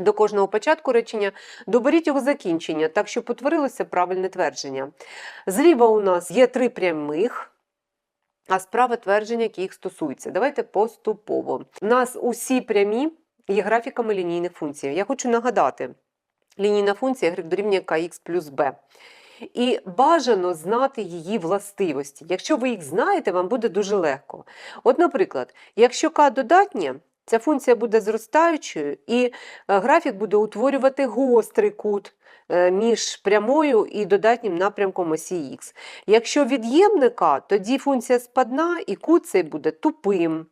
до кожного початку речення, доберіть його закінчення, так щоб утворилося правильне твердження. Зліва у нас є три прямих, а справа твердження, які їх стосуються. Давайте поступово. У нас усі прямі є графіками лінійних функцій. Я хочу нагадати, лінійна функція y дорівнює kx плюс b. І бажано знати її властивості. Якщо ви їх знаєте, вам буде дуже легко. От, наприклад, якщо k додатнє, ця функція буде зростаючою, і е, графік буде утворювати гострий кут е, між прямою і додатнім напрямком осі х. Якщо від'ємника, тоді функція спадна, і кут цей буде тупим.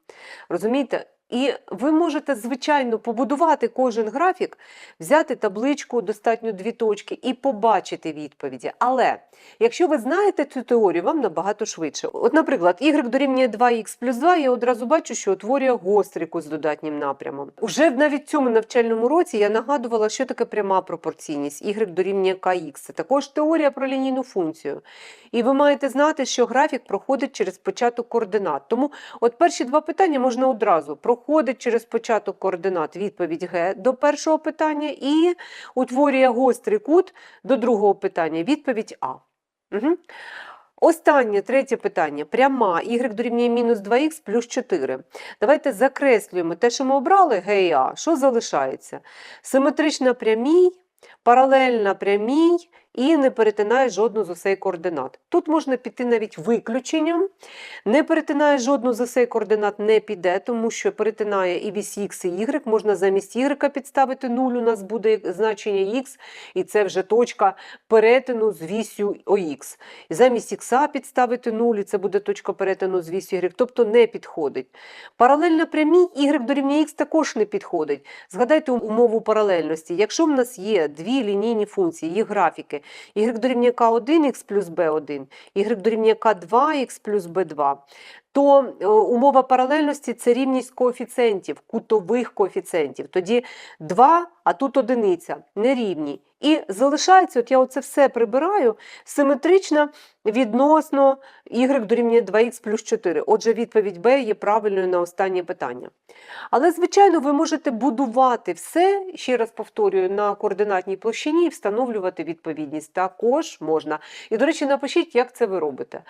Розумієте? І ви можете, звичайно, побудувати кожен графік, взяти табличку, достатньо дві точки і побачити відповіді. Але якщо ви знаєте цю теорію, вам набагато швидше. От, наприклад, y дорівнює 2х плюс 2, я одразу бачу, що утворює гострий кут з додатнім напрямом. Уже навіть в цьому навчальному році я нагадувала, що таке пряма пропорційність. y дорівнює kx. Це також теорія про лінійну функцію. І ви маєте знати, що графік проходить через початок координат. Тому от перші два питання можна одразу. Проходить через початок координат відповідь Г до першого питання і утворює гострий кут до другого питання відповідь А. Угу. Останнє, третє питання. Пряма y дорівнює мінус 2х плюс 4. Давайте закреслюємо те, що ми обрали, Г і А. Що залишається? Симетрична прямій, паралельна прямій і не перетинає жодну з осей координат. Тут можна піти навіть виключенням. Не перетинає жодну з осей координат не піде, тому що перетинає і вісь х, і y. Можна замість y підставити 0, у нас буде значення х, і це вже точка перетину з вісю ОХ. Замість х підставити 0, і це буде точка перетину з вісю y, тобто не підходить. Паралельна прямій y дорівнює х також не підходить. Згадайте умову паралельності. Якщо в нас є дві лінійні функції, їх графіки, y дорівнює k1х плюс b1, y дорівнює К2х плюс b2, то е, умова паралельності це рівність коефіцієнтів, кутових коефіцієнтів. Тоді 2, а тут одиниця, нерівні. І залишається, от я оце все прибираю, симетрично відносно y дорівнює 2х плюс 4. Отже, відповідь Б є правильною на останнє питання. Але, звичайно, ви можете будувати все, ще раз повторюю, на координатній площині і встановлювати відповідність. Також можна. І, до речі, напишіть, як це ви робите.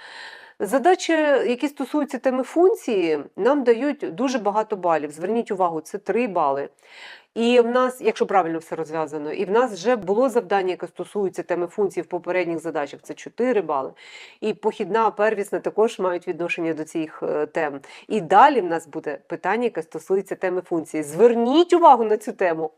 Задачі, які стосуються теми функції, нам дають дуже багато балів. Зверніть увагу, це 3 бали. І в нас, якщо правильно все розв'язано, і в нас вже було завдання, яке стосується теми функцій в попередніх задачах, це 4 бали. І похідна, первісна також мають відношення до цих е, тем. І далі в нас буде питання, яке стосується теми функції. Зверніть увагу на цю тему.